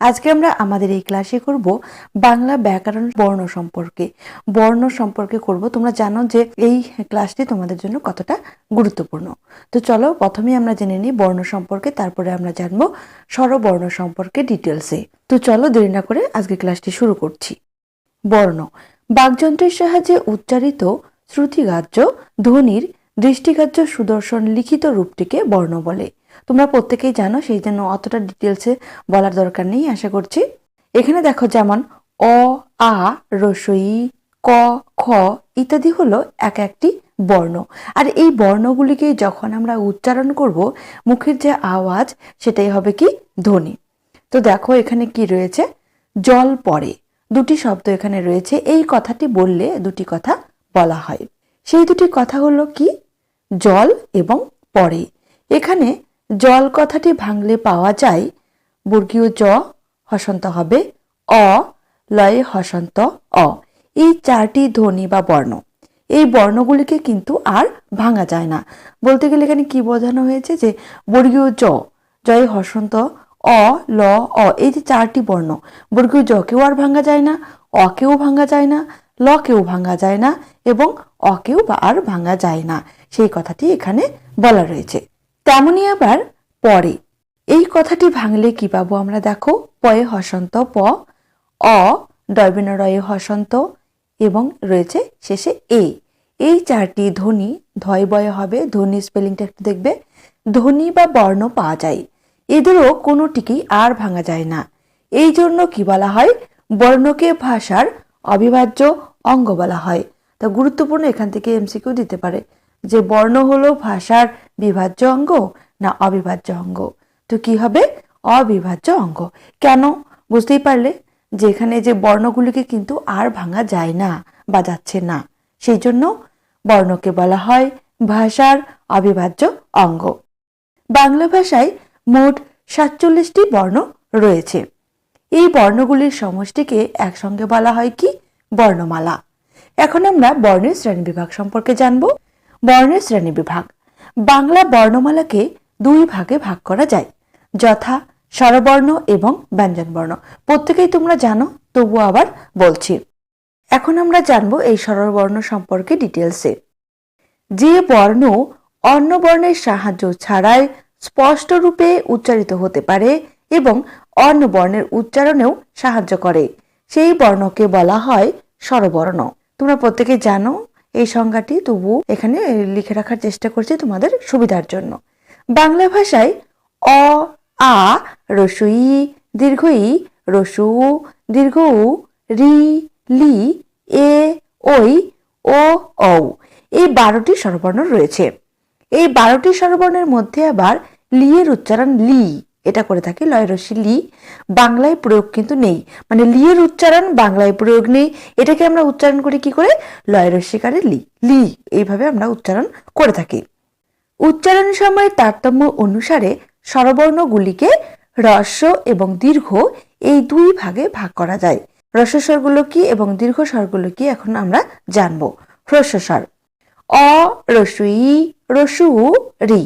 আজকে আমরা আমাদের এই ক্লাসে করব বাংলা ব্যাকরণ বর্ণ সম্পর্কে। বর্ণ সম্পর্কে করব। তোমরা জানো যে এই ক্লাসটি তোমাদের জন্য কতটা গুরুত্বপূর্ণ। তো চলো প্রথমেই আমরা জেনে নিই বর্ণ সম্পর্কে, তারপরে আমরা জানব স্বরবর্ণ সম্পর্কে ডিটেলসে তো চলো দেরি না করে আজকে ক্লাসটি শুরু করছি। বর্ণ, বাকযন্ত্রের সাহায্যে উচ্চারিত শ্রুতিগ্রাহ্য ধ্বনির দৃষ্টিগ্রাহ্য সুদর্শন লিখিত রূপটিকে বর্ণ বলে। তোমরা প্রত্যেকেই জানো সেই জন্য অতটা ডিটেলসে বলার দরকার নেই, আশা করছি। এখানে দেখো যেমন অ, আ রসই ক, খ ইত্যাদি হলো এক একটি বর্ণ। আর এই বর্ণগুলিকে যখন আমরা উচ্চারণ করব, মুখের যে আওয়াজ সেটাই হবে কি? ধ্বনি। তো দেখো এখানে কি রয়েছে? জল পড়ে। দুটি শব্দ এখানে রয়েছে। এই কথাটি বললে দুটি কথা বলা হয়। সেই দুটি কথা হলো কি? জল এবং পড়ে। এখানে জল কথাটি ভাঙলে পাওয়া যায়। বর্গীয় জ হসন্ত হবে। অ লয়ে হসন্ত অ। এই চারটি ধ্বনি বা বর্ণ। এই বর্ণগুলিকে কিন্তু আর ভাঙা যায় না। বলতে গেলে এখানে কি বোঝানো হয়েছে যে বর্গীয় জ, জয় হসন্ত, অ, ল, অ, এই যে চারটি বর্ণ, বর্গীয় জ কেও আর ভাঙা যায় না, অকেও ভাঙা যায় না ল কেও ভাঙা যায় না এবং অকেও বা আর ভাঙা যায় না। সেই কথাটি এখানে বলা রয়েছে। তেমনি আবার পরে। এই কথাটি ভাঙলে কি পাবো আমরা দেখো? পয়ে হসন্ত প, অ ডয়বিন রয়ে হসন্ত এবং রয়েছে শেষে এ। এই চারটি ধ্বনি, ধয় বয়ে হবে, ধ্বনি স্পেলিংটা একটু দেখবে। ধ্বনি বা বর্ণ পাওয়া যায়। এদেরও কোনোটিকেই আর ভাঙা যায় না। এই জন্য কি বলা হয়? বর্ণকে ভাষার অবিভাজ্য অঙ্গ বলা হয়। তা গুরুত্বপূর্ণ এখান থেকে এমসিকিউ দিতে পারে। যে বর্ণ হলো ভাষার বিভাজ্য অঙ্গ না অবিভাজ্য অঙ্গ? তো কি হবে? অবিভাজ্য অঙ্গ। কেন? বুঝতেই পারলে যেখানে যে বর্ণগুলিকে কিন্তু আর ভাঙা যায় না বা যাচ্ছে না। সেই জন্য বর্ণকে বলা হয় ভাষার অবিভাজ্য অঙ্গ। বাংলা ভাষায় মোট সাতচল্লিশটি বর্ণ রয়েছে। এই বর্ণগুলির সমষ্টিকে একসঙ্গে বলা হয় কি? বর্ণমালা। এখন আমরা বর্ণের শ্রেণি বিভাগ সম্পর্কে জানব। বর্ণের শ্রেণি বিভাগ। বাংলা বর্ণমালাকে দুই ভাগে ভাগ করা যায়। যথা, স্বরবর্ণ এবং ব্যঞ্জনবর্ণ। প্রত্যেকেই তোমরা জানো তবু আবার বলছি। এখন আমরা জানব এই স্বরবর্ণ সম্পর্কে ডিটেলসে যে বর্ণ অন্য বর্ণের সাহায্য ছাড়াই স্পষ্ট রূপে উচ্চারিত হতে পারে এবং অন্য বর্ণের উচ্চারণেও সাহায্য করে। সেই বর্ণকে বলা হয় স্বরবর্ণ। তোমরা প্রত্যেকে জানো এই সংজ্ঞাটি তবু এখানে লিখে রাখার চেষ্টা করছি তোমাদের সুবিধার জন্য। বাংলা ভাষায় অ, আ, রসই দীর্ঘ ই রসু দীর্ঘ উ রি, লি, এ ওই ও, ঔ এই বারোটি স্বরবর্ণ রয়েছে। এই বারোটি স্বরবর্ণের মধ্যে আবার লি এর উচ্চারণ লি। এটা করে থাকে লয় রসি লি। বাংলায় প্রয়োগ কিন্তু নেই। মানে লি এর উচ্চারণ বাংলায় প্রয়োগ নেই। এটাকে আমরা উচ্চারণ করি কি করে? লয় রসিকারে লি। লি, এইভাবে আমরা উচ্চারণ করে থাকি। উচ্চারণ সময় তারতম্য অনুসারে স্বরবর্ণগুলিকে হ্রস্ব এবং দীর্ঘ এই দুই ভাগে ভাগ করা যায়। হ্রস্বস্বরগুলো কি এবং দীর্ঘ স্বরগুলো কি এখন আমরা জানব। হ্রস্বস্বর অ, রসুই রসু রি।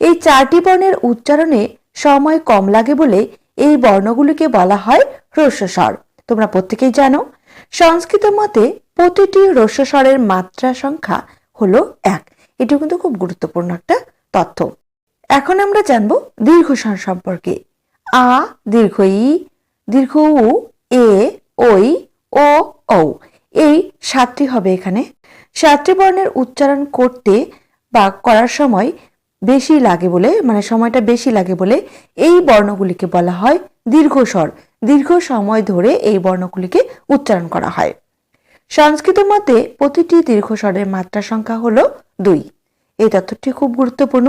এই চারটি বর্ণের উচ্চারণে সময় কম লাগে বলে এই বর্ণগুলিকে বলা হয় হ্রস্বস্বর তোমরা প্রত্যেকেই জানো, সংস্কৃত মতে প্রতিটি হ্রস্বস্বরের মাত্রা সংখ্যা হলো এক। এটিও কিন্তু খুব গুরুত্বপূর্ণ একটা তথ্য। এখন আমরা জানব দীর্ঘস্বর সম্পর্কে। আ, দীর্ঘ ই, দীর্ঘ উ, এ ওই ও, ঔ। এই সাতটি হবে এখানে। সাতটি বর্ণের উচ্চারণ করতে বা করার সময় বেশি লাগে বলে মানে সময়টা বেশি লাগে বলে এই বর্ণগুলিকে বলা হয় দীর্ঘস্বর। দীর্ঘ সময় ধরে এই বর্ণগুলিকে উচ্চারণ করা হয়। সংস্কৃত মতে প্রতিটি দীর্ঘস্বরের মাত্রা সংখ্যা হলো দুই। এই তথ্যটি খুব গুরুত্বপূর্ণ।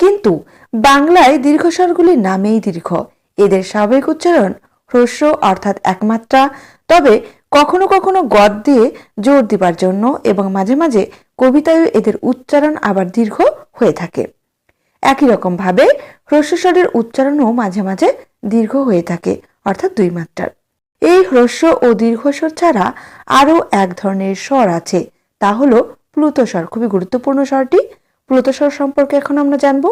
কিন্তু বাংলায় দীর্ঘস্বরগুলি নামেই দীর্ঘ। এদের স্বাভাবিক উচ্চারণ হ্রস্ব অর্থাৎ একমাত্রা। তবে কখনো কখনো গদ দিয়ে জোর দিবার জন্য এবং মাঝে মাঝে কবিতায় এদের উচ্চারণ আবার দীর্ঘ হয়ে থাকে। একই রকমভাবে হ্রস্বস্বরের উচ্চারণও মাঝে মাঝে দীর্ঘ হয়ে থাকে, অর্থাৎ দুই মাত্রার। এই হ্রস্ব ও দীর্ঘস্বর ছাড়া আরও এক ধরনের স্বর আছে, তা হলো প্লুতস্বর খুবই গুরুত্বপূর্ণ স্বরটি। প্লুতস্বর সম্পর্কে এখন আমরা জানব।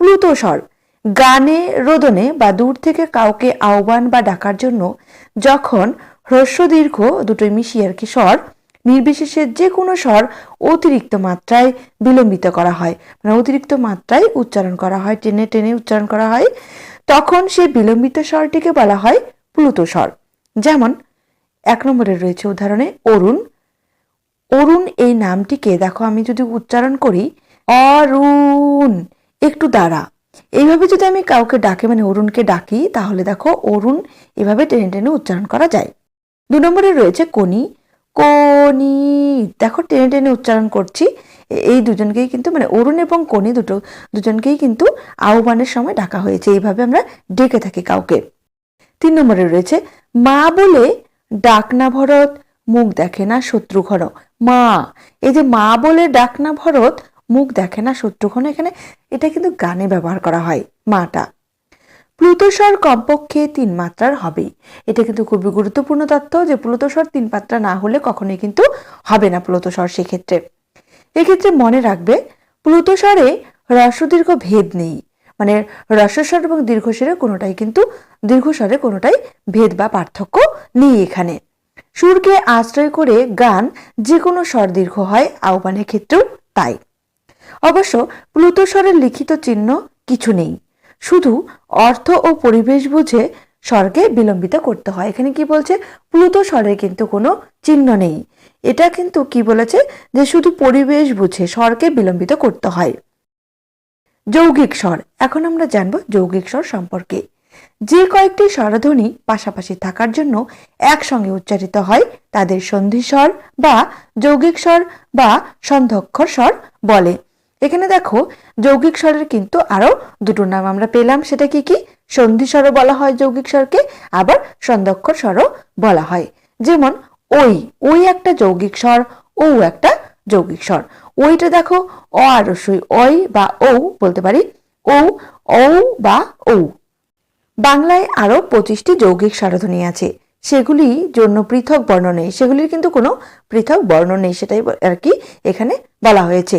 প্লুতস্বর গানে, রোদনে বা দূর থেকে কাউকে আহ্বান বা ডাকার জন্য যখন হ্রস্ব দীর্ঘ দুটোই মিশিয়ে আর কি স্বর নির্বিশেষে যে কোনো স্বর অতিরিক্ত মাত্রায় বিলম্বিত করা হয়। মানে অতিরিক্ত মাত্রায় উচ্চারণ করা হয়, টেনে টেনে উচ্চারণ করা হয়। তখন সেই বিলম্বিত স্বরটিকে বলা হয় প্লুত স্বর। যেমন, এক নম্বরে রয়েছে উদাহরণে, অরুণ। অরুণ, এই নামটিকে দেখো আমি যদি উচ্চারণ করি, অরুণ, একটু দাঁড়া। এইভাবে যদি আমি কাউকে ডাকে মানে অরুণকে ডাকি, তাহলে দেখো অরুণ এভাবে টেনে টেনে উচ্চারণ করা যায়। দু নম্বরে রয়েছে কনি কনি দেখো, টেনে টেনে উচ্চারণ করছি। এই দুজনকেই কিন্তু মানে অরুণ এবং কনি দুটো, দুজনকেই কিন্তু আহ্বানের সময় ডাকা হয়েছে। এইভাবে আমরা ডেকে থাকি কাউকে। তিন নম্বরে রয়েছে, মা বলে ডাক না ভরত, মুখ দেখে না শত্রুঘন মা, এই যে মা বলে ডাক না ভরত, মুখ দেখে না শত্রুঘন এখানে এটা কিন্তু গানে ব্যবহার করা হয়, মাটা। প্লুতস্বর কমপক্ষে তিন মাত্রার হবেই। এটা কিন্তু খুবই গুরুত্বপূর্ণ তথ্য যে প্লুতস্বর তিন মাত্রা না হলে কখনোই কিন্তু হবে না প্লুতস্বর সেক্ষেত্রে। এক্ষেত্রে মনে রাখবে প্লুতস্বরে হ্রস্বদীর্ঘ ভেদ নেই। মানে হ্রস্বস্বর এবং দীর্ঘস্বরে কোনোটাই কিন্তু, দীর্ঘস্বরে কোনোটাই ভেদ বা পার্থক্য নেই এখানে। সুরকে আশ্রয় করে গান যে কোনো স্বর দীর্ঘ হয়, আহ্বানের ক্ষেত্রেও তাই। অবশ্য প্লুতস্বরের লিখিত চিহ্ন কিছু নেই। শুধু অর্থ ও পরিবেশ বুঝে স্বরকে বিলম্বিত করতে হয়। এখানে কি বলছে? প্লুত স্বরের কিন্তু কোনো চিহ্ন নেই। এটা কিন্তু কি বলেছে? যে শুধু পরিবেশ বুঝে স্বরকে বিলম্বিত করতে হয়। যৌগিক স্বর। এখন আমরা জানব যৌগিক স্বর সম্পর্কে। যে কয়েকটি স্বরধ্বনি পাশাপাশি থাকার জন্য একসঙ্গে উচ্চারিত হয়, তাদের সন্ধিস্বর বা যৌগিক স্বর বা সন্ধক্ষর স্বর বলে। এখানে দেখো, যৌগিক স্বরের কিন্তু আরও দুটো নাম আমরা পেলাম। সেটা কি কি? সন্ধি স্বরও বলা হয় যৌগিক স্বরকে, আবার সন্ধক্ষর স্বরও বলা হয়। যেমন ওই ওই একটা যৌগিক স্বর ও একটা যৌগিক স্বর। ওইটা দেখো, অ আর রসই ওই বা ও বলতে পারি। ও ও বা ও বাংলায় আরও পঁচিশটি যৌগিক স্বরধ্বনি আছে। সেগুলি জন্য পৃথক বর্ণ নেই। সেগুলির কিন্তু কোনো পৃথক বর্ণ নেই, সেটাই আর কি এখানে বলা হয়েছে।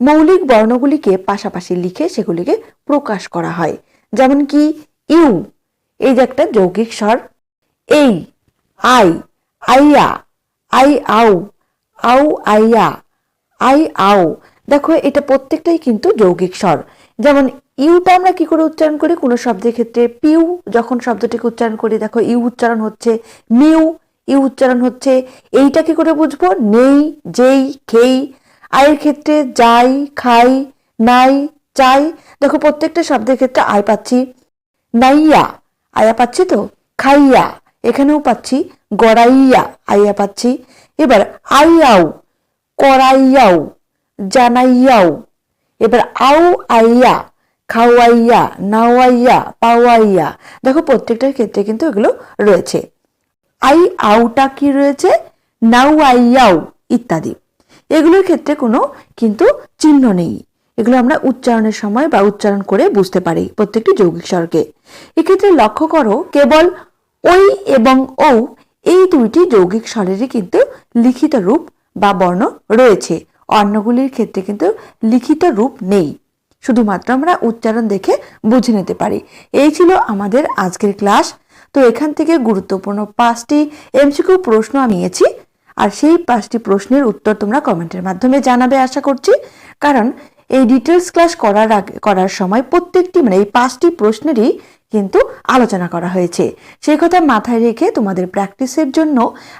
মৌলিক বর্ণগুলিকে পাশাপাশি লিখে সেগুলিকে প্রকাশ করা হয়। যেমন কি, ইউ, এই যে একটা যৌগিক স্বর। এই, আই, আইয়া, আই আউ আউ আইয়া, আই আও। দেখো, এটা প্রত্যেকটাই কিন্তু যৌগিক স্বর। যেমন, ইউটা আমরা কি করে উচ্চারণ করি? কোনো শব্দের ক্ষেত্রে পিউ, যখন শব্দটিকে উচ্চারণ করি, দেখো, ইউ উচ্চারণ হচ্ছে মিউ, ইউ উচ্চারণ হচ্ছে এইটা কি করে বুঝব? নেই, যেই, খেই আয়ের ক্ষেত্রে যাই, খাই, নাই, চাই। দেখো, প্রত্যেকটা শব্দের ক্ষেত্রে আয় পাচ্ছি। নাইয়া, আয়া পাচ্ছি তো? খাইয়া, এখানেও পাচ্ছি। গড়াইয়া আইয়া পাচ্ছি। এবার আইয়াও, করাইয়াও, জানাইয়াও। এবার আউ আইয়া, খাওয়াইয়া, নাওয়াইয়া, পাওয়াইয়া। দেখো, প্রত্যেকটার ক্ষেত্রে কিন্তু এগুলো রয়েছে। আই আউটা কি রয়েছে? নাউ আইয়াও ইত্যাদি। এগুলোর ক্ষেত্রে কোনো কিন্তু চিহ্ন নেই। এগুলো আমরা উচ্চারণের সময় বা উচ্চারণ করে বুঝতে পারি প্রত্যেকটি যৌগিক স্বরকে। এক্ষেত্রে লক্ষ্য করো, কেবল ওই এবং ও এই দুইটি যৌগিক স্বরেরই কিন্তু লিখিত রূপ বা বর্ণ রয়েছে। অন্যগুলির ক্ষেত্রে কিন্তু লিখিত রূপ নেই। শুধুমাত্র আমরা উচ্চারণ দেখে বুঝে নিতে পারি। এই ছিল আমাদের আজকের ক্লাস। তো এখান থেকে গুরুত্বপূর্ণ পাঁচটি এমসিকিউ প্রশ্ন আমি নিয়েছি। আর সেই পাঁচটি প্রশ্নের উত্তর তোমরা কমেন্টের মাধ্যমে জানাবে, আশা করছি। কারণ এই ডিটেলস ক্লাস করার আগে, করার সময় প্রত্যেকটি মানে এই পাঁচটি প্রশ্নেরই কিন্তু আলোচনা করা হয়েছে। সেই কথা মাথায় রেখে তোমাদের প্র্যাকটিসের জন্য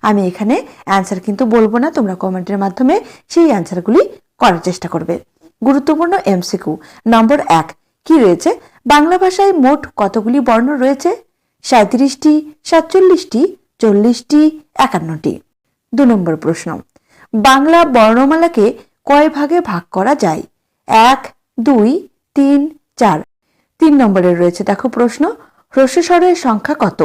আমি এখানে অ্যান্সার কিন্তু বলব না, তোমরা কমেন্টের মাধ্যমে সেই অ্যান্সারগুলি করার চেষ্টা করবে। গুরুত্বপূর্ণ এমসিকিউ নম্বর এক, কি রয়েছে? বাংলা ভাষায় মোট কতগুলি বর্ণ রয়েছে? সাঁত্রিশটি সাতচল্লিশটি, চল্লিশটি, একান্নটি। দু নম্বর প্রশ্ন। বাংলা বর্ণমালাকে কয় ভাগে ভাগ করা যায়? এক, দুই, তিন, চার। তিন নম্বরে রয়েছে দেখো প্রশ্ন হ্রস্বস্বরের সংখ্যা কত?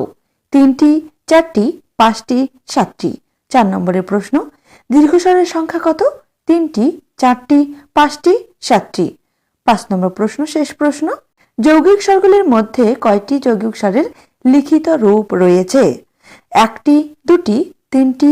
তিনটি, চারটি, পাঁচটি, সাতটি। চার নম্বরের প্রশ্ন, দীর্ঘস্বরের সংখ্যা কত? তিনটি, চারটি, পাঁচটি, সাতটি। পাঁচ নম্বর প্রশ্ন, শেষ প্রশ্ন, যৌগিক স্বরগুলির মধ্যে কয়টি যৌগিক স্বরের লিখিত রূপ রয়েছে? একটি, দুটি, তিনটি